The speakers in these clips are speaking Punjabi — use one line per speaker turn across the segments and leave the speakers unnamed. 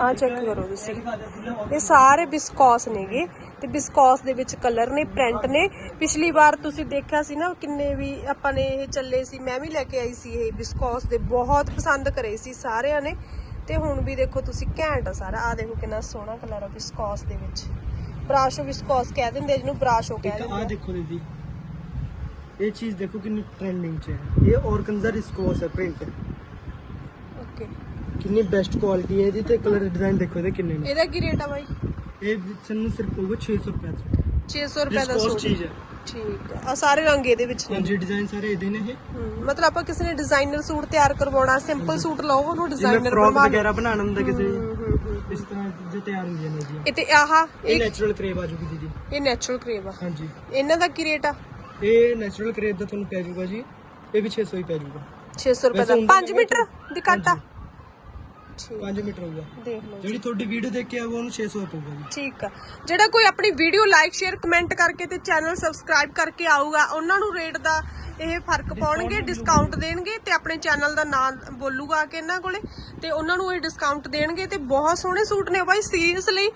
ਆ ਚੈੱਕ ਕਰੋ ਤੁਸੀਂ। ਇਹ ਸਾਰੇ ਬਿਸਕੌਸ ਨੇਗੇ ਤੇ ਬਿਸਕੌਸ ਦੇ ਵਿੱਚ ਕਲਰ ਨੇ ਪ੍ਰਿੰਟ ਨੇ। ਪਿਛਲੀ ਵਾਰ ਤੁਸੀਂ ਦੇਖਿਆ ਸੀ ਨਾ ਕਿੰਨੇ ਵੀ ਆਪਾਂ ਨੇ ਇਹ ਚੱਲੇ ਸੀ ਮੈਂ ਵੀ ਲੈ ਕੇ ਆਈ ਸੀ ਇਹ ਬਿਸਕੌਸ ਦੇ ਬਹੁਤ ਪਸੰਦ ਕਰੇ ਸੀ ਸਾਰਿਆਂ ਨੇ। ਤੇ ਹੁਣ ਵੀ ਦੇਖੋ ਤੁਸੀਂ ਘੈਂਟ ਆ ਸਾਰਾ। ਆ ਦੇਖੋ ਕਿੰਨਾ ਸੋਹਣਾ ਕਲਰ ਆ ਬਿਸਕੌਸ ਦੇ ਵਿੱਚ। ਬਰਾਸ਼ੋ ਬਿਸਕੌਸ ਕਹਿ ਦਿੰਦੇ ਜਿਹਨੂੰ ਬਰਾਸ਼ੋ ਕਹਿ
ਇੱਕ ਆ।
ਦਿੰਦੇ
ਦੇਖੋ ਦੀਦੀ। ਇਹ ਚੀਜ਼ ਦੇਖੋ ਕਿੰਨੀ ਟ੍ਰੈਂਡਿੰਗ 'ਚ ਹੈ। ਇਹ ਔਰਗੰਜ਼ਾ ਰਿਸਕੋਸ ਹੈ ਪ੍ਰਿੰਟ ਕਿੰਨੀ ਬੈਸਟ ਕੁਆਲਿਟੀ ਹੈ ਇਹਦੀ ਤੇ ਕਲਰ ਡਿਜ਼ਾਈਨ ਦੇਖੋ ਇਹਦੇ ਕਿੰਨੇ ਨੇ।
ਇਹਦਾ ਕੀ ਰੇਟ ਆ ਬਾਈ?
ਇਹ ਸਾਨੂੰ ਸਿਰਫ ਪਊਗਾ 600 ਰੁਪਏ ਦਾ
600 ਰੁਪਏ ਦਾ ਸੂਟ।
ਚੀਜ਼ ਹੈ।
ਠੀਕ ਆ। ਸਾਰੇ ਰੰਗ ਇਹਦੇ ਵਿੱਚ ਨੇ।
ਹਾਂਜੀ ਡਿਜ਼ਾਈਨ ਸਾਰੇ ਇਹਦੇ ਨੇ ਇਹ।
ਮਤਲਬ ਆਪਾਂ ਕਿਸੇ ਨੇ ਡਿਜ਼ਾਈਨਰ ਸੂਟ ਤਿਆਰ ਕਰਵਾਉਣਾ ਸਿੰਪਲ ਸੂਟ ਲਓ ਉਹਨੂੰ ਡਿਜ਼ਾਈਨਰ ਬਣਵਾ
ਵਗੈਰਾ ਬਣਾਉਣਾ ਹੁੰਦਾ ਕਿਸੇ। ਇਸ ਤਰ੍ਹਾਂ ਜੇ ਤਿਆਰ ਹੁੰਦੀਆਂ ਨੇ ਜੀ
ਇਹ ਤੇ ਆਹ
ਇਹ ਨੈਚੁਰਲ ਕਰੇਵ ਆ ਜੂਗੀ ਦੀਦੀ।
ਇਹ ਨੈਚੁਰਲ ਕਰੇਵ ਆ।
ਹਾਂਜੀ।
ਇਹਨਾਂ ਦਾ ਕੀ ਰੇਟ ਆ?
ਇਹ ਨੈਚੁਰਲ ਕਰੇਵ ਦਾ ਤੁਹਾਨੂੰ ਪੈ ਜਾਊਗਾ ਜੀ ਇਹ ਵੀ 600 ਹੀ ਪੈ ਜਾਊਗਾ
600 ਰੁਪਏ ਦਾ।
ਹੁੰਦਾ
5 ਮੀਟਰ ਦੀ ਕੱਟ ਠੀਕ
5 ਮੀਟਰ ਹੋਊਗਾ।
ਦੇਖ ਲਓ
ਜਿਹੜੀ ਤੁਹਾਡੀ ਵੀਡੀਓ ਦੇਖ ਕੇ ਆਊਗਾ ਉਹਨੂੰ 600 ਪਊਗਾ ਜੀ।
ਠੀਕ ਆ। ਜਿਹੜਾ ਕੋਈ ਆਪਣੀ ਵੀਡੀਓ ਲਾਈਕ ਸ਼ੇਅਰ ਕਮੈਂਟ ਕਰਕੇ ਤੇ ਚੈਨਲ ਸਬਸਕ੍ਰਾਈਬ ਕਰਕੇ ਆਊਗਾ ਉਹਨਾਂ ਨੂੰ ਰੇਟ ਦਾ ਇਹ ਫ਼ਰਕ ਪਾਉਣਗੇ ਡਿਸਕਾਊਂਟ ਦੇਣਗੇ ਤੇ ਆਪਣੇ ਚੈਨਲ ਦਾ ਨਾਮ ਬੋਲੂਗਾ ਕੇ ਇਹਨਾਂ ਕੋਲੇ। ਤੇ ਉਹਨਾਂ ਨੂੰ ਇਹ ਡਿਸਕਾਊਂਟ ਦੇਣਗੇ ਤੇ ਬਹੁਤ ਸੋਹਣੇ ਸੂਟ ਨੇ ਬਾਈ ਸੀਰੀਅਸਲੀ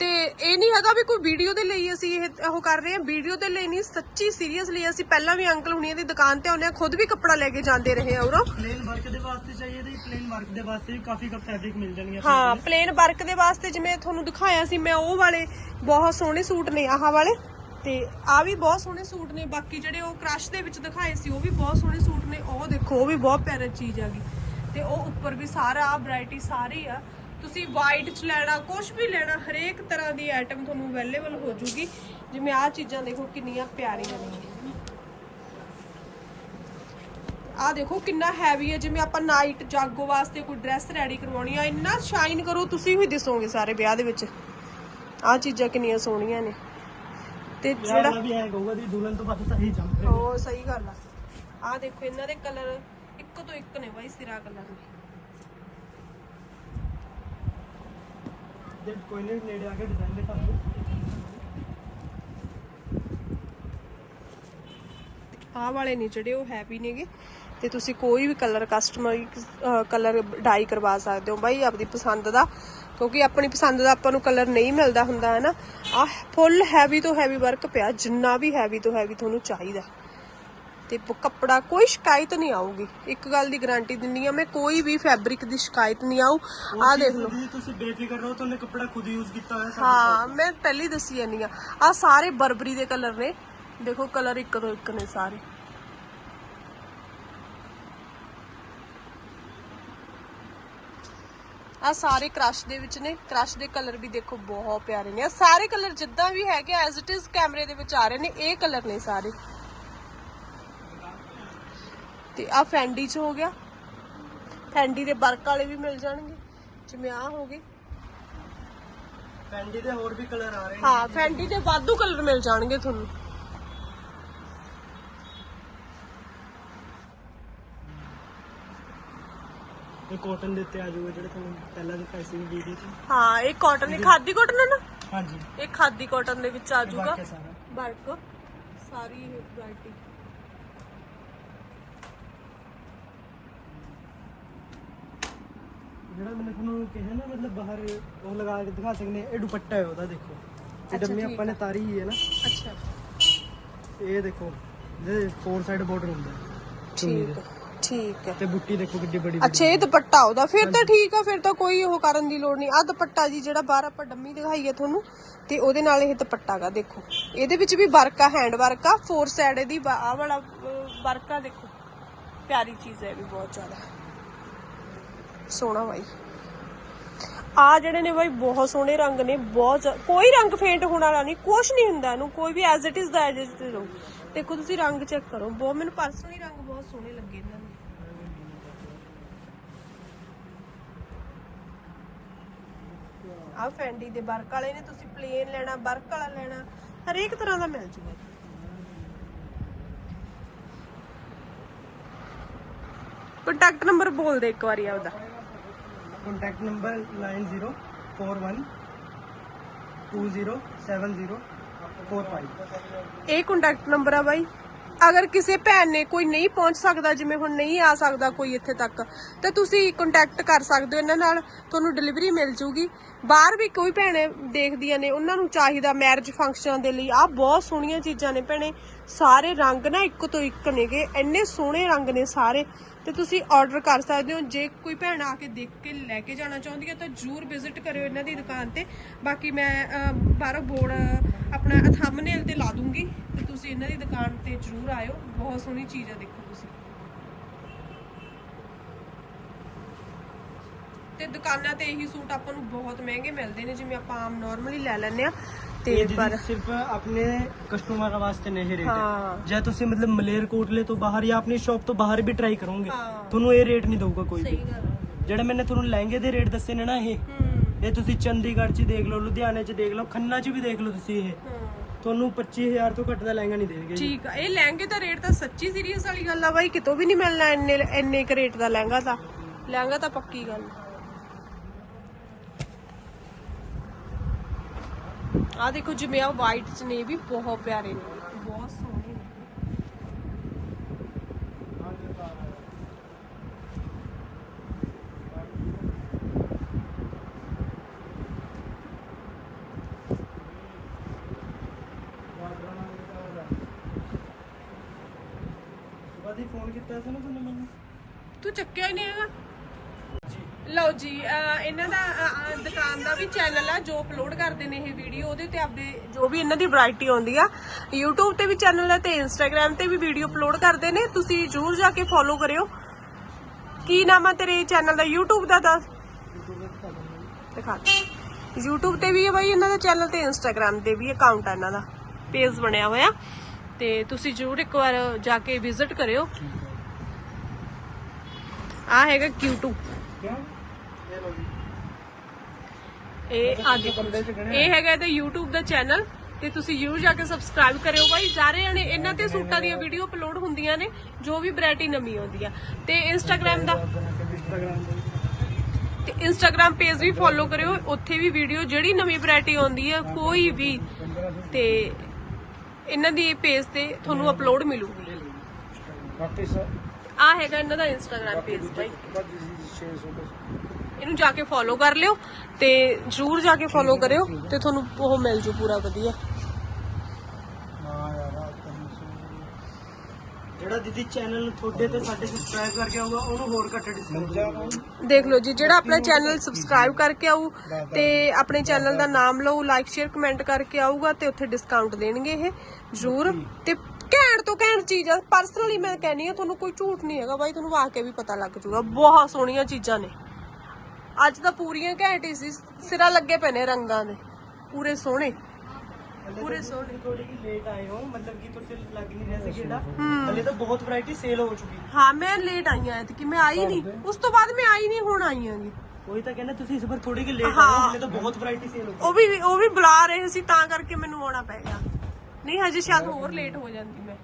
ਤੇ ਇਹ ਨਹੀਂ ਹੈਗਾ ਵੀ ਕੋਈ ਵੀਡੀਓ ਦੇ ਲਈ ਅਸੀਂ ਇਹ ਉਹ ਕਰ ਰਹੇ ਹਾਂ। ਵੀਡੀਓ ਦੇ ਲਈ ਨਹੀਂ ਸੱਚੀ ਸੀਰੀਅਸਲੀ ਅਸੀਂ ਪਹਿਲਾਂ ਵੀ ਅੰਕਲ ਹੁਣੀਆਂ ਦੀ ਦੁਕਾਨ ਤੇ ਆਉਂਦੇ ਆ ਖੁਦ ਵੀ ਕੱਪੜਾ ਲੈ ਕੇ ਜਾਂਦੇ ਰਹੇ ਆ ਉਰੋਂ।
ਪਲੇਨ ਵਰਕ ਦੇ ਵਾਸਤੇ ਚਾਹੀਏ ਤੇ ਪਲੇਨ ਵਰਕ ਦੇ ਵਾਸਤੇ ਵੀ ਕਾਫੀ ਕੱਪ ਫੈਬਰਿਕ ਮਿਲ ਜਾਣਗੇ
ਹਾਂ ਪਲੇਨ ਵਰਕ ਦੇ ਵਾਸਤੇ ਜਿਵੇਂ ਤੁਹਾਨੂੰ ਦਿਖਾਇਆ ਸੀ ਮੈਂ ਉਹ ਵਾਲੇ ਬਹੁਤ ਸੋਹਣੇ ਸੂਟ ਨੇ ਆਹ ਵਾਲੇ। ਤੇ ਆ ਵੀ ਬਹੁਤ ਸੋਹਣੇ ਸੂਟ ਨੇ ਬਾਕੀ ਜਿਹੜੇ ਉਹ ਕ੍ਰਸ਼ ਦੇ ਵਿੱਚ ਦਿਖਾਏ ਸੀ ਉਹ ਵੀ ਬਹੁਤ ਸੋਹਣੇ ਸੂਟ ਨੇ। ਉਹ ਦੇਖੋ ਉਹ ਵੀ ਬਹੁਤ ਪਿਆਰੀ ਚੀਜ਼ ਹੈਗੀ। ਤੇ ਉਹ ਉੱਪਰ ਵੀ ਸਾਰਾ ਆ ਵੈਰਾਈਟੀ ਸਾਰੀ ਆ। ਤੁਸੀਂ ਵਾਈਟ ਚ ਲੈਣਾ ਕੁਝ ਵੀ ਲੈਣਾ ਹਰੇਕ ਤਰ੍ਹਾਂ ਦੀ ਆਈਟਮ ਤੁਹਾਨੂੰ ਅਵੇਲੇਬਲ ਹੋ ਜੂਗੀ। ਜਿਵੇਂ ਆਹ ਚੀਜ਼ਾਂ ਦੇਖੋ ਕਿੰਨੀਆਂ ਪਿਆਰੀਆਂ ਨੇ। ਆ ਦੇਖੋ ਕਿੰਨਾ ਹੈਵੀ ਹੈ ਜਿਵੇਂ ਆਪਾਂ ਨਾਈਟ ਜਾਗੋ ਵਾਸਤੇ ਕੋਈ ਡਰੈਸ ਰੈਡੀ ਕਰਵਾਉਣੀ ਆ ਇੰਨਾ ਸ਼ਾਈਨ ਕਰੋ ਤੁਸੀਂ ਵੀ ਦਿਸੋਗੇ ਸਾਰੇ ਵਿਆਹ ਦੇ ਵਿੱਚ। ਆ ਚੀਜ਼ਾਂ ਕਿੰਨੀਆਂ ਸੋਹਣੀਆਂ ਨੇ। ਤੇ ਜਿਹੜਾ
ਵੀ ਹੈ ਕਹੂਗਾ ਦੀ ਦੁਲਹਨ ਤੋਂ ਬਾਅਦ ਤਾਂ ਹੀ ਜੰਮ
ਉਹ ਸਹੀ ਗੱਲ ਆ। ਆ ਦੇਖੋ ਇਹਨਾਂ ਦੇ ਕਲਰ ਇੱਕ ਤੋਂ ਇੱਕ ਨੇ ਬਾਈ ਸਿਰਾ ਕਲਰ ਨੇ
ਜੇ ਕੋਈ ਨੇ ਨੇੜੇ ਆ ਕੇ ਡਿਜ਼ਾਈਨ ਦਿਖਾ ਦਿਓ।
ਆਹ ਵਾਲੇ ਨਹੀਂ ਜਿਹੜੇ ਉਹ ਹੈਵੀ ਨੇਗੇ। ਤੇ ਤੁਸੀਂ ਕੋਈ ਵੀ ਕਲਰ ਕਸਟਮਰ ਕਲਰ ਡਾਈ ਕਰਵਾ ਸਕਦੇ ਹੋ ਬਾਈ ਆਪਣੀ ਪਸੰਦ ਦਾ। ਕਿਉਂਕਿ ਆਪਣੀ ਪਸੰਦ ਦਾ ਆਪਾਂ ਨੂੰ ਕਲਰ ਨਹੀਂ ਮਿਲਦਾ ਹੁੰਦਾ, ਹੈ ਨਾ? ਆ ਫੁੱਲ ਹੈਵੀ ਤੋਂ ਹੈਵੀ ਵਰਕ ਪਿਆ, ਜਿੰਨਾ ਵੀ ਹੈਵੀ ਤੋਂ ਹੈਵੀ ਤੁਹਾਨੂੰ ਚਾਹੀਦਾ। ਤੇ ਕੱਪੜਾ ਕੋਈ ਸ਼ਿਕਾਇਤ ਨਹੀਂ ਆਊਗੀ। ਇੱਕ ਗੱਲ ਦੀ ਗਾਰੰਟੀ ਦਿੰਦੀ ਆ ਮੈਂ ਕੋਈ ਵੀ ਫੈਬਰਿਕ ਦੀ ਸ਼ਿਕਾਇਤ ਨਹੀਂ ਆਊ। ਆ ਦੇਖ ਲਓ।
ਜੀ ਤੁਸੀਂ ਬੇਫਿਕਰ ਰਹੋ ਤੁਹਾਨੂੰ ਕੱਪੜਾ ਖੁਦ ਯੂਜ਼ ਕੀਤਾ ਹੋਇਆ ਸਭ
ਹਾਂ ਮੈਂ ਪਹਿਲੀ ਦੱਸੀ ਜਾਂਦੀ ਆ ਆ ਸਾਰੇ ਬਰਬਰੀ ਦੇ ਕਲਰ ਨੇ। ਦੇਖੋ ਕਲਰ ਇੱਕ ਤੋਂ ਇੱਕ ਨੇ ਸਾਰੇ। ਆ ਸਾਰੇ ਕ੍ਰਸ਼ ਦੇ ਵਿੱਚ ਨੇ। ਕ੍ਰਸ਼ ਦੇ ਕਲਰ ਵੀ ਦੇਖੋ ਬਹੁਤ ਪਿਆਰੇ ਨੇ। ਆ ਸਾਰੇ ਕਲਰ ਜਿੱਦਾਂ ਵੀ ਹੈਗੇ ਐਜ਼ ਇਟ ਇਜ਼ ਕੈਮਰੇ ਦੇ ਵਿੱਚ ਆ ਰਹੇ ਨੇ। ਇਹ ਕਲਰ ਨੇ ਸਾਰੇ। ਤੇ ਆ ਫੈਂਡੀ ਚ ਹੋ ਗਿਆ। ਫੈਂਡੀ ਦੇ ਵਰਕ ਵਾਲੇ ਵੀ ਮਿਲ ਜਾਣਗੇ ਜਿਵੇਂ ਆ ਹੋ ਗਏ।
ਫੈਂਡੀ ਦੇ ਹੋਰ ਵੀ ਕਲਰ ਆ ਰਹੇ ਨੇ।
ਹਾਂ ਫੈਂਡੀ ਦੇ ਵਾਧੂ ਕਲਰ ਮਿਲ ਜਾਣਗੇ ਤੁਹਾਨੂੰ।
ਇਹ ਕਾਟਨ ਦੇ ਉੱਤੇ ਆ ਜਾਊਗਾ ਜਿਹੜੇ ਤੁਹਾਨੂੰ ਪਹਿਲਾਂ ਦਿਖਾਈ ਸੀ ਵੀਡੀਓ 'ਚ।
ਹਾਂ ਇਹ ਕਾਟਨ ਇਹ ਖਾਦੀ ਕਾਟਨ ਹੈ ਨਾ?
ਹਾਂਜੀ।
ਇਹ ਖਾਦੀ ਕਾਟਨ ਦੇ ਵਿੱਚ ਆ ਜਾਊਗਾ।
ਵਰਕ ਹੈ ਸਾਰਾ।
ਵਰਕ ਸਾਰੀ ਵੈਰਾਈਟੀ
ਜਿਹੜਾ ਮੈਂ ਤੁਹਾਨੂੰ ਕਿਹਾ ਨਾ ਮਤਲਬ ਬਾਹਰ ਉਹ ਲਗਾ ਕੇ ਦਿਖਾ ਸਕਦੇ ਇਹ ਦੁਪੱਟਾ ਹੈ ਉਹਦਾ ਦੇਖੋ। ਇਹ ਡੰਮੀ ਆਪਾਂ ਨੇ ਤਾਰੀ ਹੀ ਹੈ ਨਾ।
ਅੱਛਾ।
ਇਹ ਦੇਖੋ ਜਿਹਦੇ ਫੋਰ ਸਾਈਡ ਬਾਰਡਰ ਹੁੰਦਾ
ਠੀਕ ਠੀਕ ਹੈ।
ਤੇ ਬੁੱਟੀ ਦੇਖੋ ਕਿੱਡੀ ਬੜੀ
ਅੱਛਾ ਇਹ ਦੁਪੱਟਾ ਉਹਦਾ। ਫਿਰ ਤਾਂ ਠੀਕ ਆ ਫਿਰ ਤਾਂ ਕੋਈ ਉਹ ਕਰਨ ਦੀ ਲੋੜ ਨਹੀਂ। ਆ ਦੁਪੱਟਾ ਜੀ ਜਿਹੜਾ ਬਾਹਰ ਆਪਾਂ ਡੰਮੀ ਦਿਖਾਈ ਹੈ ਤੁਹਾਨੂੰ ਤੇ ਉਹਦੇ ਨਾਲ ਇਹ ਦੁਪੱਟਾ ਗਾ ਦੇਖੋ। ਇਹਦੇ ਵਿੱਚ ਵੀ ਵਰਕ ਆ ਹੈਂਡ ਵਰਕ ਆ। ਫੋਰ ਸਾਈਡ ਇਹਦੀ ਆ ਵਾਲਾ ਵਰਕ ਆ ਦੇਖੋ। ਪਿਆਰੀ ਚੀਜ਼ ਹੈ ਵੀ ਬਹੁਤ ਜ਼ਿਆਦਾ। ਸੋਹਣਾ ਬਾਈ। ਆ ਜਿਹੜੇ ਨੇ ਬਾਈ ਬਹੁਤ ਸੋਹਣੇ ਰੰਗ ਨੇ, ਬਹੁਤ ਕੋਈ ਰੰਗ ਫੇਂਟ ਹੋਣ ਵਾਲਾ ਨਹੀਂ ਕੁਝ ਨਹੀਂ ਹੁੰਦਾ ਇਹਨੂੰ, ਕੋਈ ਵੀ ਐਜ਼ ਇਟ ਇਜ਼ ਦਾ ਐਜ਼ ਇਟ ਇਜ਼ ਦੇਖੋ ਤੁਸੀਂ ਰੰਗ ਚੈੱਕ ਕਰੋ, ਬਹੁਤ, ਮੈਨੂੰ ਪਰਸਨਲੀ ਰੰਗ ਬਹੁਤ ਸੋਹਣੇ ਲੱਗੇ ਇਹਨਾਂ ਦੇ। ਆ ਫੈਂਡੀ ਦੇ ਵਰਕ ਵਾਲੇ ਨੇ, ਤੁਸੀਂ ਪਲੇਨ ਲੈਣਾ, ਵਰਕ ਵਾਲਾ ਲੈਣਾ, ਹਰੇਕ ਤਰ੍ਹਾਂ ਦਾ ਮਿਲ ਜੂਗਾ। ਕੰਟੈਕਟ ਨੰਬਰ ਬੋਲ ਦੇ ਇੱਕ ਵਾਰੀ ਆਪਦਾ।
ਕੰਟੈਕਟ ਨੰਬਰ 9041 207045
ਇਹ ਕੰਟੈਕਟ ਨੰਬਰ ਆ ਬਾਈ। ਅਗਰ ਕਿਸੇ ਭੈਣ ਨੇ ਕੋਈ ਨਹੀਂ ਪਹੁੰਚ ਸਕਦਾ, ਜਿਵੇਂ ਹੁਣ ਨਹੀਂ ਆ ਸਕਦਾ ਕੋਈ ਇੱਥੇ ਤੱਕ, ਤਾਂ ਤੁਸੀਂ ਕੰਟੈਕਟ ਕਰ ਸਕਦੇ ਹੋ ਇਹਨਾਂ ਨਾਲ, ਤੁਹਾਨੂੰ ਡਿਲੀਵਰੀ ਮਿਲ ਜੂਗੀ। ਬਾਹਰ ਵੀ ਕੋਈ ਭੈਣੇ ਦੇਖਦੀਆਂ ਨੇ ਉਹਨਾਂ ਨੂੰ ਚਾਹੀਦਾ ਮੈਰਿਜ ਫੰਕਸ਼ਨ ਦੇ ਲਈ। ਆ ਬਹੁਤ ਸੋਹਣੀਆਂ ਚੀਜ਼ਾਂ ਨੇ ਭੈਣੇ। ਸਾਰੇ ਰੰਗ ਨਾ ਇੱਕ ਤੋਂ ਇੱਕ ਨੇਗੇ। ਇੰਨੇ ਸੋਹਣੇ ਰੰਗ ਨੇ ਸਾਰੇ। ਤੇ ਤੁਸੀਂ ਆਰਡਰ ਕਰ ਸਕਦੇ ਹੋ। ਜੇ ਕੋਈ ਭੈਣ ਆ ਕੇ ਦੇਖ ਕੇ ਲੈ ਕੇ ਜਾਣਾ ਚਾਹੁੰਦੀ ਹੈ ਤਾਂ ਜਰੂਰ ਵਿਜ਼ਿਟ ਕਰਿਓ ਇਹਨਾਂ ਦੀ ਦੁਕਾਨ ਤੇ। ਬਾਕੀ ਮੈਂ ਅਹ, ਬਾਹਰੋਂ ਬੋਰਡ ਆਪਣਾ ਥੰਬਨੇਲ ਤੇ ਲਾ ਦੂੰਗੀ। ਤੇ ਤੁਸੀਂ ਇਹਨਾਂ ਦੀ ਦੁਕਾਨ ਤੇ ਜਰੂਰ ਆਇਓ। ਬਹੁਤ ਸੋਹਣੀ ਚੀਜ਼ ਆ ਦੇਖੋ ਤੁਸੀਂ। ਤੇ ਦੁਕਾਨਾਂ ਤੇ ਇਹੀ ਸੂਟ ਆਪਾਂ ਨੂੰ ਬਹੁਤ ਮਹਿੰਗੇ ਮਿਲਦੇ ਨੇ ਜਿਵੇਂ ਆਪਾਂ ਆਮ ਨਾਰਮਲੀ ਲੈ ਲੈਂਦੇ ਆ ਤੇ ਪਰ
ਸਿਰਫ ਆਪਣੇ ਕਸਟਮਰ ਵਾਸਤੇ
ਨਹੀਂ
ਰੇਟ ਜੇ ਤੁਸੀਂ ਮਤਲਬ ਮਲੇਰ ਕੋਟਲੇ ਤੋਂ ਬਾਹਰ ਜਾਂ ਆਪਣੀ ਸ਼ਾਪ ਤੋਂ ਬਾਹਰ ਵੀ ਟਰਾਈ ਕਰੋਗੇ ਤੁਹਾਨੂੰ ਇਹ ਰੇਟ ਨਹੀਂ ਦਊਗਾ ਕੋਈ ਵੀ। ਜਿਹੜਾ ਮੈਨੇ ਤੁਹਾਨੂੰ ਲਹਿੰਗੇ ਦੇ ਰੇਟ ਦੱਸੇ ਨੇ ਨਾ ਇਹ ਇਹ ਤੁਸੀਂ ਚੰਡੀਗੜ੍ਹ 'ਚ ਦੇਖ ਲਓ ਲੁਧਿਆਣੇ 'ਚ ਦੇਖ ਲਓ ਖੰਨਾ 'ਚ ਵੀ ਦੇਖ ਲਓ ਤੁਸੀਂ ਇਹ। ਤੁਹਾਨੂੰ 25000 ਤੋਂ ਘੱਟ ਦਾ ਲਹਿੰਗਾ ਨਹੀਂ ਦੇਣਗੇ
ਠੀਕ ਆ। ਇਹ ਲਹਿੰਗੇ ਦਾ ਰੇਟ ਤਾਂ ਸੱਚੀ ਸੀਰੀਅਸ ਵਾਲੀ ਗੱਲ ਆ ਬਾਈ ਕਿਤੋਂ ਵੀ ਨਹੀਂ ਮਿਲਣਾ ਇੰਨੇ ਇੰਨੇ ਕ ਰੇਟ ਦਾ ਲਹਿੰਗਾ ਤਾਂ ਲਹਿੰਗਾ ਤਾਂ ਪੱਕੀ ਗੱਲ ਆ ਦੇਖੋ ਜਿਵੇਂ ਆ ਵਾਈਟ ਚ ਨੇ ਵੀ ਬਹੁਤ ਪਿਆਰੇ ਨੇ। ਬਹੁਤ ਸੋਹਣੇ ਨੇ।
ਬਾਦੀ ਫੋਨ ਕੀਤਾ ਸੀ ਨਾ ਤੁਹਾਨੂੰ ਮੈਨੂੰ?
ਤੂੰ ਚੱਕਿਆ ਹੀ ਨਹੀਂ ਹੈਗਾ? ਲਓ ਜੀ ਅਹ ਇਹਨਾਂ ਦਾ ਵੀ ਚੈਨਲ ਆ ਜੋ ਅਪਲੋਡ ਕਰਦੇ ਨੇ ਇਹ ਵੀਡੀਓ ਉਹਦੇ ਤੇ ਆਪਦੇ ਜੋ ਵੀ ਇਹਨਾਂ ਦੀ ਵੈਰਾਈਟੀ ਆਉਂਦੀ ਆ YouTube ਤੇ ਵੀ ਚੈਨਲ ਹੈ ਤੇ Instagram ਤੇ ਵੀ ਵੀਡੀਓ ਅਪਲੋਡ ਕਰਦੇ ਨੇ ਤੁਸੀਂ ਜਰੂਰ ਜਾ ਕੇ ਫੋਲੋ ਕਰਿਓ। ਕੀ ਨਾਮ ਆ ਤੇਰੇ ਚੈਨਲ ਦਾ? YouTube ਦਾ ਦੱਸ। ਦਿਖਾ। YouTube ਤੇ ਵੀ ਹੈ ਬਾਈ ਇਹਨਾਂ ਦਾ ਚੈਨਲ ਤੇ Instagram ਤੇ ਵੀ ਅਕਾਊਂਟ ਆ ਇਹਨਾਂ ਦਾ। ਪੇਜ ਬਣਿਆ ਹੋਇਆ। ਤੇ ਤੁਸੀਂ ਜਰੂਰ ਇੱਕ ਵਾਰ ਜਾ ਕੇ ਵਿਜ਼ਿਟ ਕਰਿਓ। ਆ। ਹੈਗਾ Q2
ਕਿਉਂ ਇਹ ਲੋ ਜੀ।
ਇਹ ਆ ਹੈਗਾ ਇਹਦਾ YouTube ਦਾ ਚੈਨਲ ਤੇ ਤੁਸੀਂ ਜਰੂਰ ਜਾ ਕੇ ਸਬਸਕ੍ਰਾਈਬ ਕਰਿਓ ਬਾਈ। ਜਾ ਰਹੇ ਨੇ ਇਹਨਾਂ ਤੇ ਸੂਟਾਂ ਦੀਆਂ ਵੀਡੀਓ ਅਪਲੋਡ ਹੁੰਦੀਆਂ ਨੇ ਜੋ ਵੀ ਵੈਰਾਈਟੀ ਨਵੀਂ ਆਉਂਦੀ ਆ। ਤੇ Instagram ਦਾ?
ਤੇ
Instagram ਪੇਜ ਵੀ ਫੋਲੋ ਕਰਿਓ। ਉੱਥੇ ਵੀ ਵੀਡੀਓ ਜਿਹੜੀ ਨਵੀਂ ਵੈਰਾਈਟੀ ਆਉਂਦੀ ਹੈ ਕੋਈ ਵੀ ਤੇ ਇਹਨਾਂ ਦੀ ਪੇਜ ਤੇ ਤੁਹਾਨੂੰ ਅਪਲੋਡ ਮਿਲੂਗੀ। ਆ ਹੈਗਾ ਇਹਨਾਂ ਦਾ Instagram ਪੇਜ ਬਾਈ। ਇਹਨੂੰ ਜਾ ਕੇ ਫੋਲੋ ਕਰ ਲਿਓ ਤੇ ਜਰੂਰ ਜਾ ਕੇ ਫੋਲੋ ਕਰਿਓ ਤੇ ਤੁਹਾਨੂੰ ਉਹ ਮਿਲ ਜੂ ਪੂਰਾ ਵਧੀਆ।
ਜਿਹੜਾ ਦੀਦੀ ਚੈਨਲ ਨੂੰ ਤੁਹਾਡੇ ਤੇ ਸਾਡੇ ਸਬਸਕ੍ਰਾਈਬ ਕਰਕੇ ਆਊਗਾ ਉਹਨੂੰ ਹੋਰ ਘੱਟ ਡਿਸਕਾਊਂਟ
ਦੇਖ ਲਓ ਜੀ ਜਿਹੜਾ ਆਪਣਾ ਚੈਨਲ ਸਬਸਕ੍ਰਾਈਬ ਕਰਕੇ ਆਊ ਤੇ ਆਪਣੇ ਚੈਨਲ ਦਾ ਨਾਮ ਲਓ ਲਾਈਕ ਸ਼ੇਅਰ ਕਮੈਂਟ ਕਰਕੇ ਆਊਗਾ ਤੇ ਉੱਥੇ ਡਿਸਕਾਊਂਟ ਦੇਣਗੇ ਇਹ ਜ਼ਰੂਰ। ਤੇ ਘੈਂਟ ਤੋਂ ਘੈਂਟ ਚੀਜ਼ ਆ ਪਰਸਨਲੀ ਮੈਂ ਕਹਿੰਨੀ ਆ ਤੁਹਾਨੂੰ ਕੋਈ ਝੂਠ ਨਹੀਂ ਹੈਗਾ ਬਾਈ ਤੁਹਾਨੂੰ ਵਾਕਿਆ ਵੀ ਪਤਾ ਲੱਗ ਜੂਗਾ। ਬਹੁਤ ਸੋਹਣੀਆਂ ਚੀਜ਼ਾਂ ਨੇ। ਅੱਜ ਤਾਂ ਪੂਰੀਆਂ ਘੈਂਟ ਹੀ ਸੀ ਸਿਰਾ ਲੱਗੇ ਪਏ ਨੇ ਰੰਗਾਂ ਦੇ ਪੂਰੇ ਸੋਹਣੇ। ਪੂਰੇ ਸੋਹਣੇ।
ਥੋੜੀ ਕਿ ਲੇਟ ਆਏ ਹੋ ਮਤਲਬ ਕਿ ਤੁਸੀਂ ਲੱਗ ਨਹੀਂ ਰਿਹਾ ਸੀ ਕਿਹੜਾ ਹਲੇ ਤਾਂ ਬਹੁਤ ਵੈਰਾਈਟੀ ਸੇਲ ਹੋ ਚੁੱਕੀ।
ਹਾਂ ਮੈਂ ਲੇਟ ਆਈ ਆ ਕਿ ਮੈਂ ਆਈ ਨਹੀਂ। ਉਸ ਤੋਂ ਬਾਅਦ ਮੈਂ ਆਈ ਨਹੀਂ ਹੁਣ ਆਈ ਆਂਗੀ
ਉਹੀ ਤਾਂ ਕਹਿੰਦਾ ਤੁਸੀਂ ਇਸ ਵਾਰ ਥੋੜੀ ਕਿ ਲੇਟ ਆਏ
ਹਾਂ।
ਹੋ। ਹਲੇ ਤਾਂ ਬਹੁਤ ਵੈਰਾਈਟੀ ਸੇਲ ਹੋ
ਉਹ ਵੀ ਉਹ ਵੀ ਬੁਲਾ ਰਹੇ ਸੀ ਤਾਂ ਕਰਕੇ ਮੈਨੂੰ ਆਉਣਾ ਪੈ ਗਿਆ। ਨਹੀਂ ਹਜੇ ਸ਼ਾਇਦ ਹੋਰ ਲੇਟ ਹੋ ਜਾਂਦੀ ਮੈਂ।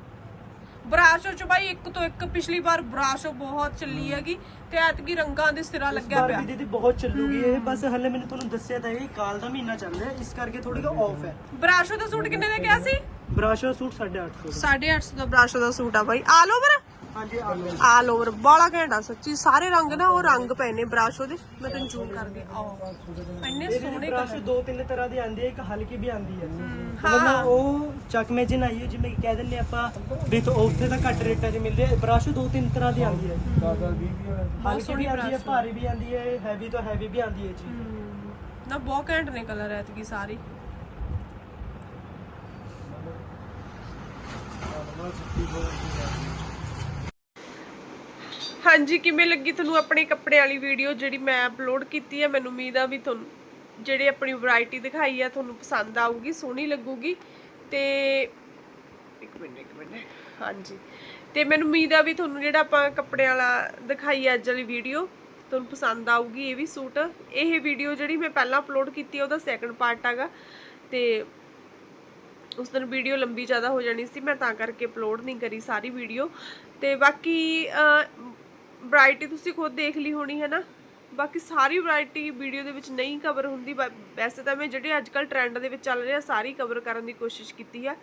ਬਰਾਸ਼ੋ ਚ ਬਾਈ ਇੱਕ ਤੋਂ ਇੱਕ ਪਿਛਲੀ ਵਾਰ ਬਰਾਸ਼ੋ ਬਹੁਤ ਚੱਲੀ ਹੈਗੀ ਤੇ ਐਤਕੀ ਰੰਗਾਂ ਦੇ ਸਿਰਾ ਲੱਗਿਆ ਪਿਆ।
ਦੀਦੀ ਬਹੁਤ ਚੱਲੂਗੀ ਇਹ। ਬਸ ਹਲੇ ਮੈਨੂੰ ਤੁਹਾਨੂੰ ਦੱਸਿਆ ਤਾਂ ਇਹ ਕਾਲ ਦਾ ਮਹੀਨਾ ਚੱਲ ਰਿਹਾ ਇਸ ਕਰਕੇ ਥੋੜੀ ਜਿਹਾ ਆਫ ਹੈ।
ਬਰਾਸ਼ੋ ਦਾ ਸੂਟ ਕਿੰਨੇ ਦਾ ਕਿਹਾ ਸੀ?
ਬਰਾਸ਼ੋ ਸੂਟ 850
850 ਦਾ। ਬਰਾਸ਼ੋ ਦਾ ਸੂਟ ਆ ਬਾਈ। All over?
ਹਾਂਜੀ
ਆਲ ਓਵਰ। ਬਾਲਾ ਘੈਂਟਾ ਸੱਚੀ ਸਾਰੇ ਰੰਗ ਨਾ ਉਹ ਰੰਗ ਪਏ ਨੇ ਬਰਾਸ਼ੋ ਦੇ ਮੈਂ ਤੈਨੂੰ ਜ਼ੂਮ ਕਰਦੀ ਆਓ ਇੰਨੇ ਸੋਹਣੇ
ਬਰਾਸ਼ੋ ਦੋ ਤਿੰਨ ਤਰ੍ਹਾਂ ਦੀ ਆਂਦੀ ਇੱਕ ਹਲਕੀ ਵੀ ਆਂਦੀ ਹੈ
ਹਾਂ।
ਉਹ ਚੱਕਮੇ ਜਿਨ ਆਈ ਹੈ ਜਿਵੇਂ ਕਿ ਕਹਿ ਦਿੰਦੇ ਆਪਾਂ ਵੀ ਤਾਂ ਉੱਥੇ ਤਾਂ ਘੱਟ ਰੇਟਾਂ 'ਚ ਮਿਲਦੀ ਹੈ ਬਰਾਸ਼ੋ ਦੋ ਤਿੰਨ ਤਰ੍ਹਾਂ ਦੀ ਆਂਦੀ ਹੈ। ਹਲਕੀ ਵੀ ਆਂਦੀ ਹੈ ਭਾਰੀ ਵੀ ਆਂਦੀ ਹੈ ਹੈਵੀ ਤੋਂ ਹੈਵੀ ਵੀ ਆਂਦੀ ਹੈ ਜੀ
ਹਮ, ਨਾ ਬਹੁਤ ਘੈਂਟ ਨੇ ਕਲਰ ਐਤਕੀ ਸਾਰੀ। ਹਾਂਜੀ ਕਿਵੇਂ ਲੱਗੀ ਤੁਹਾਨੂੰ ਆਪਣੇ ਕੱਪੜੇ ਵਾਲੀ ਵੀਡੀਓ ਜਿਹੜੀ ਮੈਂ ਅਪਲੋਡ ਕੀਤੀ ਹੈ? ਮੈਨੂੰ ਉਮੀਦ ਆ ਵੀ ਤੁਹਾਨੂੰ ਜਿਹੜੀ ਆਪਣੀ ਵੈਰਾਈਟੀ ਦਿਖਾਈ ਆ ਤੁਹਾਨੂੰ ਪਸੰਦ ਆਊਗੀ ਸੋਹਣੀ ਲੱਗੂਗੀ। ਤੇ ਇੱਕ ਮਿੰਟ ਇੱਕ ਮਿੰਟ। ਹਾਂਜੀ। ਤੇ ਮੈਨੂੰ ਉਮੀਦ ਆ ਵੀ ਤੁਹਾਨੂੰ ਜਿਹੜਾ ਆਪਾਂ ਕੱਪੜਿਆਂ ਵਾਲਾ ਦਿਖਾਈ ਅੱਜ ਵਾਲੀ ਵੀਡੀਓ ਤੁਹਾਨੂੰ ਪਸੰਦ ਆਊਗੀ, ਇਹ ਵੀ ਸੂਟ। ਇਹ ਵੀਡੀਓ ਜਿਹੜੀ ਮੈਂ ਪਹਿਲਾਂ ਅਪਲੋਡ ਕੀਤੀ ਉਹਦਾ ਸੈਕੰਡ ਪਾਰਟ ਹੈਗਾ ਤੇ ਉਸ ਦਿਨ ਵੀਡੀਓ ਲੰਬੀ ਜ਼ਿਆਦਾ ਹੋ ਜਾਣੀ ਸੀ, ਮੈਂ ਤਾਂ ਕਰਕੇ ਅਪਲੋਡ ਨਹੀਂ ਕਰੀ ਸਾਰੀ ਵੀਡੀਓ। ਤੇ ਬਾਕੀ ਵੈਰਾਈਟੀ ਤੁਸੀਂ ਖੁਦ ਦੇਖ ਲਈ ਹੋਣੀ, ਹੈ ਨਾ? ਬਾਕੀ ਸਾਰੀ ਵੈਰਾਈਟੀ ਵੀਡੀਓ ਦੇ ਵਿੱਚ ਨਹੀਂ ਕਵਰ ਹੁੰਦੀ ਵੈ- ਵੈਸੇ ਤਾਂ ਮੈਂ ਜਿਹੜੇ ਅੱਜ ਕੱਲ ਟ੍ਰੈਂਡ ਦੇ ਵਿੱਚ ਚੱਲ ਰਿਹਾ, ਸਾਰੀ ਕਵਰ ਕਰਨ ਦੀ ਕੋਸ਼ਿਸ਼ ਕੀਤੀ ਹੈ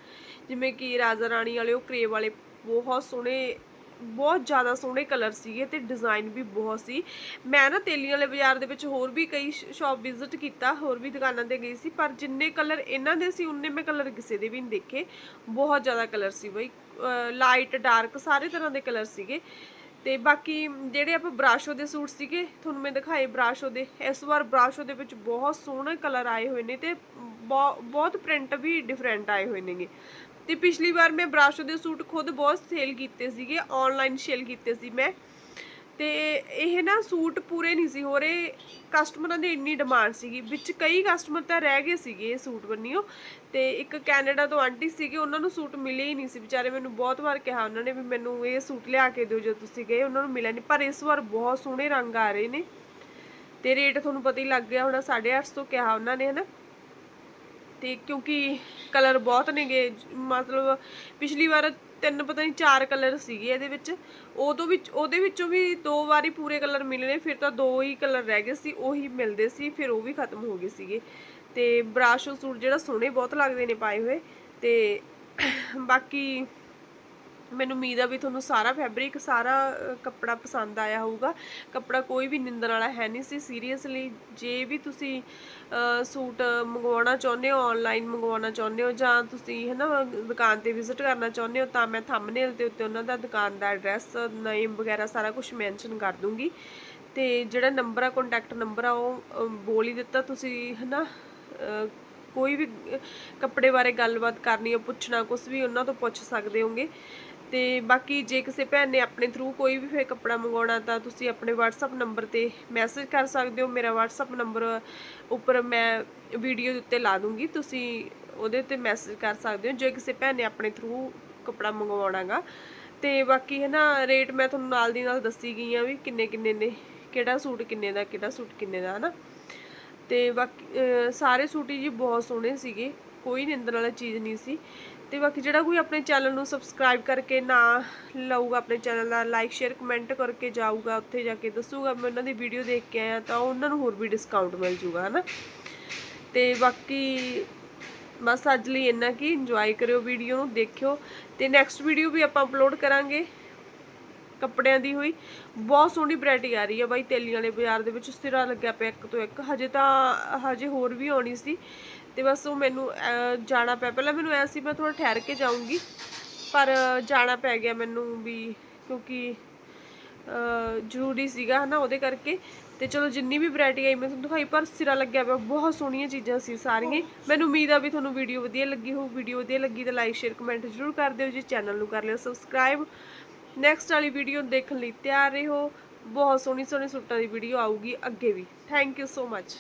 ਜਿਵੇਂ ਕਿ ਰਾਜਾ ਰਾਣੀ ਵਾਲੇ, ਉਹ ਕਰੇਵ ਵਾਲੇ ਬਹੁਤ ਸੋਹਣੇ, ਬਹੁਤ ਜ਼ਿਆਦਾ ਸੋਹਣੇ ਕਲਰ ਸੀਗੇ ਤੇ ਡਿਜ਼ਾਈਨ ਵੀ ਬਹੁਤ ਸੀ। ਮੈਂ ਨਾ ਤੇਲੀਆਂ ਵਾਲੇ ਬਾਜ਼ਾਰ ਦੇ ਵਿੱਚ ਹੋਰ ਵੀ ਕਈ ਸ਼ਾਪ ਵਿਜ਼ਿਟ ਕੀਤਾ, ਹੋਰ ਵੀ ਦੁਕਾਨਾਂ ਤੇ ਗਈ ਸੀ, ਪਰ ਜਿੰਨੇ ਕਲਰ ਇਹਨਾਂ ਦੇ ਸੀ, ਉਨੇ ਮੈਂ ਕਲਰ ਕਿਸੇ ਦੇ ਵੀ ਨਹੀਂ ਦੇਖੇ। ਬਹੁਤ ਜ਼ਿਆਦਾ ਕਲਰ ਸੀ ਬਈ ਲਾਈਟ ਡਾਰਕ ਸਾਰੇ ਤਰ੍ਹਾਂ ਦੇ ਕਲਰ ਸੀਗੇ। ਤੇ ਬਾਕੀ ਜਿਹੜੇ ਆਪਾਂ ਬਰਾਸ਼ੋ ਦੇ ਸੂਟ ਸੀਗੇ, ਤੁਹਾਨੂੰ ਮੈਂ ਦਿਖਾਏ ਬਰਾਸ਼ੋ ਦੇ ਇਸ ਵਾਰ ਬਰਾਸ਼ੋ ਦੇ ਵਿੱਚ ਬਹੁਤ ਸੋਹਣੇ ਕਲਰ ਆਏ ਹੋਏ ਨੇ ਤੇ ਬਹੁ- ਬਹੁਤ ਪ੍ਰਿੰਟ ਵੀ ਡਿਫਰੈਂਟ ਆਏ ਹੋਏ ਨੇਗੇ। ਤੇ ਪਿਛਲੀ ਵਾਰ ਮੈਂ ਬਰਾਸ਼ੋ ਦੇ ਸੂਟ ਖੁਦ ਬਹੁਤ ਸੇਲ ਕੀਤੇ ਸੀਗੇ ਆਨਲਾਈਨ ਸੇਲ ਕੀਤੇ ਸੀ ਮੈਂ। ਤੇ ਇਹ ਨਾ ਸੂਟ ਪੂਰੇ ਨਹੀਂ ਸੀ ਹੋ ਰਹੇ। ਕਸਟਮਰਾਂ ਦੀ ਇੰਨੀ ਡਿਮਾਂਡ ਸੀਗੀ। ਵਿੱਚ ਕਈ ਕਸਟਮਰ ਤਾਂ ਰਹਿ ਗਏ ਸੀਗੇ ਇਹ ਸੂਟ ਬੰਨਿਓ। ਤੇ ਇੱਕ ਕੈਨੇਡਾ ਤੋਂ ਆਂਟੀ ਸੀਗੇ, ਉਹਨਾਂ ਨੂੰ ਸੂਟ ਮਿਲੇ ਹੀ ਨਹੀਂ ਸੀ। ਵਿਚਾਰੇ ਮੈਨੂੰ ਬਹੁਤ ਵਾਰ ਕਿਹਾ ਉਹਨਾਂ ਨੇ ਵੀ ਮੈਨੂੰ ਇਹ ਸੂਟ ਲਿਆ ਕੇ ਦਿਓ ਜਦੋਂ ਤੁਸੀਂ ਗਏ, ਉਹਨਾਂ ਨੂੰ ਮਿਲਿਆ ਨਹੀਂ। ਪਰ ਇਸ ਵਾਰ ਬਹੁਤ ਸੋਹਣੇ ਰੰਗ ਆ ਰਹੇ ਨੇ। ਤੇ ਰੇਟ ਤੁਹਾਨੂੰ ਪਤਾ ਹੀ ਲੱਗ ਗਿਆ ਹੋਣਾ 850 ਕਿਹਾ ਉਹਨਾਂ ਨੇ, ਹਨਾ। ਤੇ ਕਿਉਂਕਿ ਕਲਰ ਬਹੁਤ ਨੇਗੇ। ਮਤਲਬ ਪਿਛਲੀ ਵਾਰ ਤਿੰਨ ਪਤਾ ਨਹੀਂ ਚਾਰ ਕਲਰ ਸੀਗੇ ਇਹਦੇ ਵਿੱਚ। ਉਦੋਂ ਵਿੱਚ ਉਹਦੇ ਵਿੱਚੋਂ ਵੀ ਦੋ ਵਾਰੀ ਪੂਰੇ ਕਲਰ ਮਿਲਨੇ ਫਿਰ ਤਾਂ ਦੋ ਹੀ ਕਲਰ ਰਹਿ ਗਏ ਸੀ, ਉਹੀ ਮਿਲਦੇ ਸੀ, ਫਿਰ ਉਹ ਵੀ ਖਤਮ ਹੋ ਗਏ ਸੀਗੇ। ਤੇ ਬਰਾਸ਼ੋ ਸੂਟ ਜਿਹੜਾ ਸੋਹਣੇ ਬਹੁਤ ਲੱਗਦੇ ਨੇ ਪਾਏ ਹੋਏ। ਤੇ ਬਾਕੀ ਮੈਨੂੰ ਉਮੀਦ ਆ ਵੀ ਤੁਹਾਨੂੰ ਸਾਰਾ ਫੈਬਰਿਕ ਸਾਰਾ ਕੱਪੜਾ ਪਸੰਦ ਆਇਆ ਹੋਊਗਾ। ਕੱਪੜਾ ਕੋਈ ਵੀ ਨਿੰਦਣ ਵਾਲਾ ਹੈ ਨਹੀਂ ਸੀ। ਸੀਰੀਅਸਲੀ ਜੇ ਵੀ ਤੁਸੀਂ ਸੂਟ ਮੰਗਵਾਉਣਾ ਚਾਹੁੰਦੇ ਹੋ ਆਨਲਾਈਨ ਮੰਗਵਾਉਣਾ ਚਾਹੁੰਦੇ ਹੋ ਜਾਂ ਤੁਸੀਂ ਹਨਾ ਦੁਕਾਨ ਤੇ ਵਿਜ਼ਿਟ ਕਰਨਾ ਚਾਹੁੰਦੇ ਹੋ ਤਾਂ ਮੈਂ ਥੰਬਨੇਲ ਦੇ ਉੱਤੇ ਉਹਨਾਂ ਦਾ ਦੁਕਾਨ ਦਾ ਐਡਰੈਸ ਨੇਮ ਵਗੈਰਾ ਸਾਰਾ ਕੁਝ ਮੈਂਸ਼ਨ ਕਰ ਦੂੰਗੀ। ਤੇ ਜਿਹੜਾ ਨੰਬਰ ਆ ਕੰਟੈਕਟ ਨੰਬਰ ਆ ਉਹ ਬੋਲ ਹੀ ਦਿੱਤਾ ਤੁਸੀਂ ਹਨਾ ਅ, ਕੋਈ ਵੀ ਕੱਪੜੇ ਬਾਰੇ ਗੱਲਬਾਤ ਕਰਨੀ ਹੈ ਪੁੱਛਣਾ ਕੁਝ ਵੀ ਉਹਨਾਂ ਤੋਂ ਪੁੱਛ ਸਕਦੇ ਹੋਗੇ। ਤੇ ਬਾਕੀ ਜੇ ਕਿਸੇ ਭੈਣ ਨੇ ਆਪਣੇ ਥਰੂ ਕੋਈ ਵੀ ਫੇ ਕੱਪੜਾ ਮੰਗਵਾਉਣਾ ਤਾਂ ਤੁਸੀਂ ਆਪਣੇ WhatsApp ਨੰਬਰ ਤੇ ਮੈਸੇਜ ਕਰ ਸਕਦੇ ਹੋ। ਮੇਰਾ WhatsApp ਨੰਬਰ ਉੱਪਰ ਮੈਂ ਵੀਡੀਓ ਦੇ ਉੱਤੇ ਲਾ ਦੂੰਗੀ। ਤੁਸੀਂ ਉਹਦੇ ਤੇ ਮੈਸੇਜ ਕਰ ਸਕਦੇ ਹੋ। ਜੇ ਕਿਸੇ ਭੈਣ ਨੇ ਆਪਣੇ ਥਰੂ ਕੱਪੜਾ ਮੰਗਵਾਉਣਾਗਾ। ਤੇ ਬਾਕੀ ਹੈ ਨਾ ਰੇਟ ਮੈਂ ਤੁਹਾਨੂੰ ਨਾਲ ਦੀ ਨਾਲ ਦੱਸੀ ਗਈ ਆ ਵੀ ਕਿੰਨੇ ਕਿੰਨੇ ਨੇ, ਕਿਹੜਾ ਸੂਟ ਕਿੰਨੇ ਦਾ, ਕਿਹੜਾ ਸੂਟ ਕਿੰਨੇ ਦਾ, ਹਨਾ। ਤੇ ਬਾਕੀ ਸਾਰੇ ਸੂਟ ਜੀ ਬਹੁਤ ਸੋਹਣੇ ਸੀਗੇ। ਕੋਈ ਨਿੰਦਣ ਵਾਲਾ ਚੀਜ਼ ਨਹੀਂ ਸੀ। ਤੇ ਬਾਕੀ ਜਿਹੜਾ ਕੋਈ ਆਪਣੇ ਚੈਨਲ ਨੂੰ ਸਬਸਕ੍ਰਾਈਬ ਕਰਕੇ ਨਾ ਲਊਗਾ, ਆਪਣੇ ਚੈਨਲ ਦਾ ਲਾਈਕ ਸ਼ੇਅਰ ਕਮੈਂਟ ਕਰਕੇ ਜਾਊਗਾ, ਉੱਥੇ ਜਾ ਕੇ ਦੱਸੂਗਾ, ਮੈਂ ਉਹਨਾਂ ਦੀ ਵੀਡੀਓ ਦੇਖ ਕੇ ਆਇਆ ਤਾਂ ਉਹਨਾਂ ਨੂੰ ਹੋਰ ਵੀ ਡਿਸਕਾਊਂਟ ਮਿਲ ਜੂਗਾ, ਹਨਾ? ਤੇ ਬਾਕੀ ਬਸ ਅੱਜ ਲਈ ਇੰਨਾ ਕੀ ਇੰਜੋਏ ਕਰਿਓ ਵੀਡੀਓ ਨੂੰ, ਦੇਖਿਓ। ਤੇ ਨੈਕਸਟ ਵੀਡੀਓ ਵੀ ਆਪਾਂ ਅਪਲੋਡ ਕਰਾਂਗੇ, ਕੱਪੜਿਆਂ ਦੀ ਹੋਈ। ਬਹੁਤ ਸੋਹਣੀ ਵੈਰਾਈਟੀ ਆ ਰਹੀ ਹੈ ਬਾਈ, ਤੇਲੀਆਂ ਵਾਲੇ ਬਾਜ਼ਾਰ ਦੇ ਵਿੱਚ, ਸਿਰਾ ਲੱਗਿਆ ਪਿਆ ਇੱਕ ਤੋਂ ਇੱਕ। ਹਜੇ ਤਾਂ, ਹਜੇ ਹੋਰ ਵੀ ਆਉਣੀ ਸੀ। ਤੇ ਬਸ ਉਹ ਮੈਨੂੰ ਜਾਣਾ ਪਿਆ। ਪਹਿਲਾਂ ਮੈਨੂੰ ਐ ਸੀ, ਮੈਂ ਥੋੜਾ ਠਹਿਰ ਕੇ ਜਾਊਂਗੀ। ਪਰ ਜਾਣਾ ਪੈ ਗਿਆ ਮੈਨੂੰ ਵੀ, ਕਿਉਂਕਿ ਜ਼ਰੂਰੀ ਸੀਗਾ ਹਨਾ ਉਹਦੇ ਕਰਕੇ। ਤੇ ਚਲੋ, ਜਿੰਨੀ ਵੀ ਵੈਰਾਈਟੀ ਆਈ, ਮੈਂ ਤੁਹਾਨੂੰ ਦਿਖਾਈ, ਪਰ ਸਿਰਾ ਲੱਗਿਆ ਪਿਆ। ਬਹੁਤ ਸੋਹਣੀਆਂ ਚੀਜ਼ਾਂ ਸੀ ਸਾਰੀਆਂ। ਹੀ। ਮੈਨੂੰ ਉਮੀਦ ਆ ਵੀ ਤੁਹਾਨੂੰ ਵੀਡੀਓ ਵਧੀਆ ਲੱਗੀ ਹੋਊ। ਵੀਡੀਓ ਵਧੀਆ ਲੱਗੀ ਤਾਂ ਲਾਈਕ ਸ਼ੇਅਰ ਕਮੈਂਟ ਜ਼ਰੂਰ ਕਰ ਦਿਓ। ਜੀ ਚੈਨਲ ਨੂੰ ਕਰ ਲਿਓ ਸਬਸਕ੍ਰਾਈਬ ਨੈਕਸਟ ਵਾਲੀ ਵੀਡੀਓ ਦੇਖਣ ਲਈ ਤਿਆਰ ਰਹੋ। ਬਹੁਤ ਸੋਹਣੀ ਸੋਹਣੀ ਸੂਟਾਂ ਦੀ ਵੀਡੀਓ ਆਊਗੀ ਅੱਗੇ ਵੀ। Thank you so much